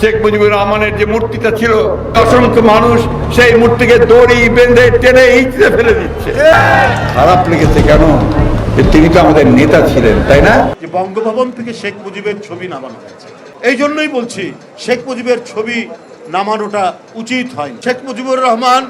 শেখ মুজিবুর রহমানের যে মূর্তিটা ছিল অসংখ্য মানুষ সেই মূর্তিকে দড়ি বেঁধে টেনে ইঁচড়ে ফেলে দিচ্ছে। খারাপ লেগেছে কেন? যে তিনি তো আমাদের নেতা ছিলেন তাই না? যে বঙ্গভবন থেকে শেখ মুজিবের ছবি নামানো হয়েছে। এই জন্যই বলছি শেখ মুজিবের ছবি নামানোটা উচিত হয় শেখ মুজিবুর রহমান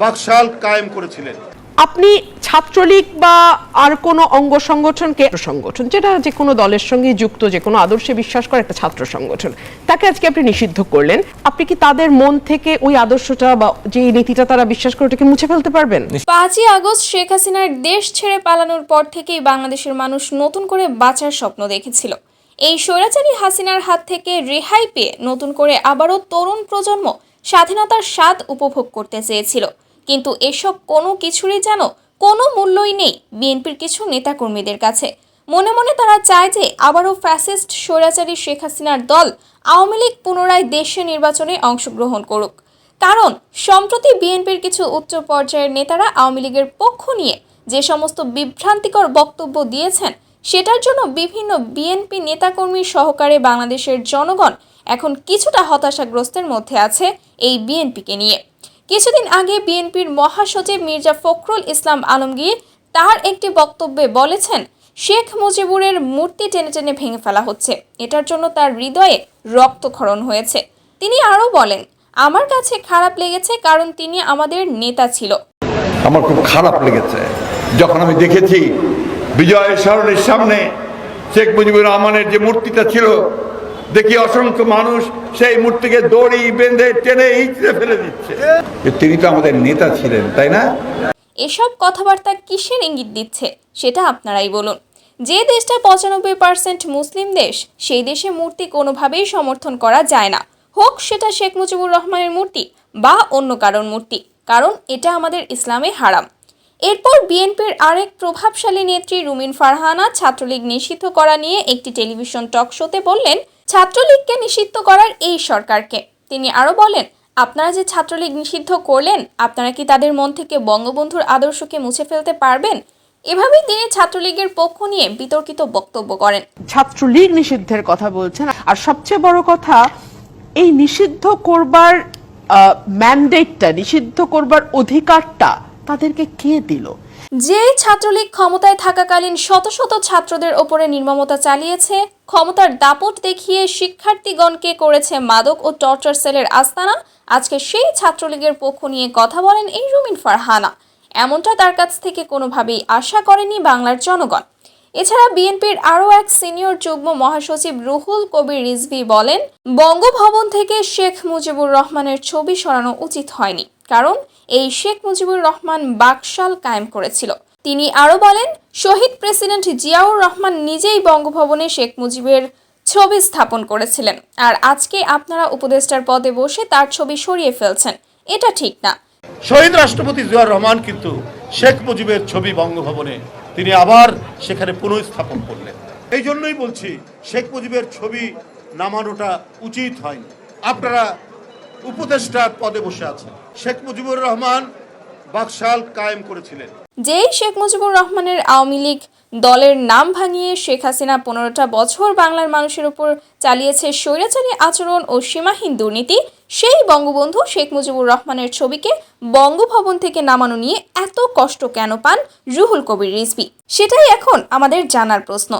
বাকশাল কায়েম করেছিলেন। আপনি ছাত্রলীগ বা আর কোনো অঙ্গ সংগঠনকে সংগঠন, যেটা যে কোনো দলের সঙ্গে যুক্ত, যে কোনো আদর্শে বিশ্বাস করে একটা ছাত্র সংগঠন। তাকে আজকে আপনি নিষিদ্ধ করলেন। আপনি কি তাদের মন থেকে ওই আদর্শটা বা যে নীতিটা তারা বিশ্বাস করে ওটাকে মুছে ফেলতে পারবেন? পাঁচই আগস্ট শেখ হাসিনার দেশ ছেড়ে পালানোর পর থেকেই বাংলাদেশের মানুষ নতুন করে বাঁচার স্বপ্ন দেখেছিল। এই স্বৈরাচারী হাসিনার হাত থেকে রেহাই পেয়ে নতুন করে আবারও তরুণ প্রজন্ম স্বাধীনতার স্বাদ উপভোগ করতে চেয়েছিল। কিন্তু এসব কোনো কিছুরই যেন কোনো মূল্যই নেই বিএনপির কিছু নেতাকর্মীদের কাছে। মনে মনে তারা চায় যে আবারও ফ্যাসিস্ট স্বৈরাচারী শেখ হাসিনার দল আওয়ামী লীগ পুনরায় দেশীয় নির্বাচনে অংশগ্রহণ করুক। কারণ সম্প্রতি বিএনপির কিছু উচ্চ পর্যায়ের নেতারা আওয়ামী লীগের পক্ষ নিয়ে যে সমস্ত বিভ্রান্তিকর বক্তব্য দিয়েছেন, সেটার জন্য বিভিন্ন বিএনপি নেতাকর্মী সহকারে বাংলাদেশের জনগণ এখন কিছুটা হতাশাগ্রস্তের মধ্যে আছে এই বিএনপিকে নিয়ে। কিছুদিন আগে বিএনপির মহাসচিব মির্জা ফখরুল ইসলাম আলমগীর তার একটি বক্তব্যে বলেছেন, শেখ মুজিবুরের মূর্তি টেনে টেনে ভেঙে ফেলা হচ্ছে। এটার জন্য তার হৃদয়ে রক্তক্ষরণ হয়েছে। তিনি আরও বলেন, আমার কাছে খারাপ লেগেছে কারণ তিনি আমাদের নেতা ছিল। আমার খুব খারাপ লেগেছে। যখন আমি দেখেছি বিজয় সরণের সামনে শেখ মুজিবুর রহমানের যে মূর্তিটা ছিল দেখি অসংখ্য মানুষ সেই মূর্তিকে দড়ি বেঁধে টেনে ইঁচড়ে ফেলে দিচ্ছে। তিনি তো আমাদের নেতা ছিলেন, তাই না? এসব কথাবার্তা কিসের ইঙ্গিত দিচ্ছে, সেটা আপনারাই বলুন। যে দেশটা পঁচানব্বই পার্সেন্ট মুসলিম দেশ, সেই দেশে মূর্তি কোনোভাবেই সমর্থন করা যায় না। হোক সেটা শেখ মুজিবুর রহমানের মূর্তি বা অন্য কারোর মূর্তি, কারণ এটা আমাদের ইসলামে হারাম। এরপর বিএনপির আরেক প্রভাবশালী নেত্রী রুমিন ফারহানা ছাত্রলীগ নিষিদ্ধ করা নিয়ে একটি টেলিভিশন টক শোতে বললেন ছাত্রলীগকে নিষিদ্ধ করার এই সরকারকে। তিনি আরও বলেন, আপনারা যে ছাত্রলীগ নিষিদ্ধ করলেন, আপনারা কি তাদের মন থেকে বঙ্গবন্ধুর আদর্শকে মুছে ফেলতে পারবেন? এভাবেই তিনি ছাত্রলীগের পক্ষ নিয়ে বিতর্কিত বক্তব্য করেন। ছাত্রলীগ নিষিদ্ধের কথা বলছেন। আর সবচেয়ে বড় কথা, এই নিষিদ্ধ করবার ম্যান্ডেটটা নিষিদ্ধ করবার অধিকারটা তাদেরকে কে দিল? যে ছাত্রলীগ ক্ষমতায় থাকাকালীন শত শত ছাত্রদের ওপরে নির্মমতা চালিয়েছে, ক্ষমতার দাপট দেখিয়ে শিক্ষার্থীগণকে করেছে মাদক ও টর্চার সেলের আস্তানা, আজকে সেই ছাত্রলীগের পক্ষ নিয়ে কথা বলেন এই রুমিন ফারহানা। এমনটা তার কাছ থেকে কোনোভাবেই আশা করেনি বাংলার জনগণ। এছাড়া বিএনপির আরও এক সিনিয়র যুগ্ম মহাসচিব রুহুল কবির রিজভি বলেন, বঙ্গভবন থেকে শেখ মুজিবুর রহমানের ছবি সরানো উচিত হয়নি, কারণ এই শেখ মুজিবুর রহমান বাকশাল কায়েম করেছিল। তিনি আরও বলেন, শহীদ প্রেসিডেন্ট জিয়াউর রহমান নিজেই বঙ্গভবনে শেখ মুজিবের ছবি স্থাপন করেছিলেন। আর আজকে আপনারা উপদেষ্টার পদে বসে তার ছবি সরিয়ে ফেলছেন। এটা ঠিক না। শহীদ রাষ্ট্রপতি জিয়াউর রহমান কিন্তু শেখ মুজিবের ছবি বঙ্গভবনে তিনি আবার সেখানে পুনঃস্থাপন করলেন। এই জন্যই বলছি, শেখ মুজিবের ছবি নামানোটা উচিত হয়নি। আপনারা উপদেষ্টার পদে বসে আছেন। শেখ মুজিবুর রহমান বাকশাল কায়েম করেছিলেন। যেই শেখ মুজিবুর রহমানের আওয়ামী লীগ দলের নাম ভাঙিয়ে শেখ হাসিনা পনেরোটা বছর বাংলার মানুষের উপর চালিয়েছে স্বৈরাচারী আচরণ ও সীমাহীন দুর্নীতি, সেই বঙ্গবন্ধু শেখ মুজিবুর রহমানের ছবিকে বঙ্গভবন থেকে নামানো নিয়ে এত কষ্ট কেন পান রুহুল কবির রিজভি? সেটাই এখন আমাদের জানার প্রশ্ন।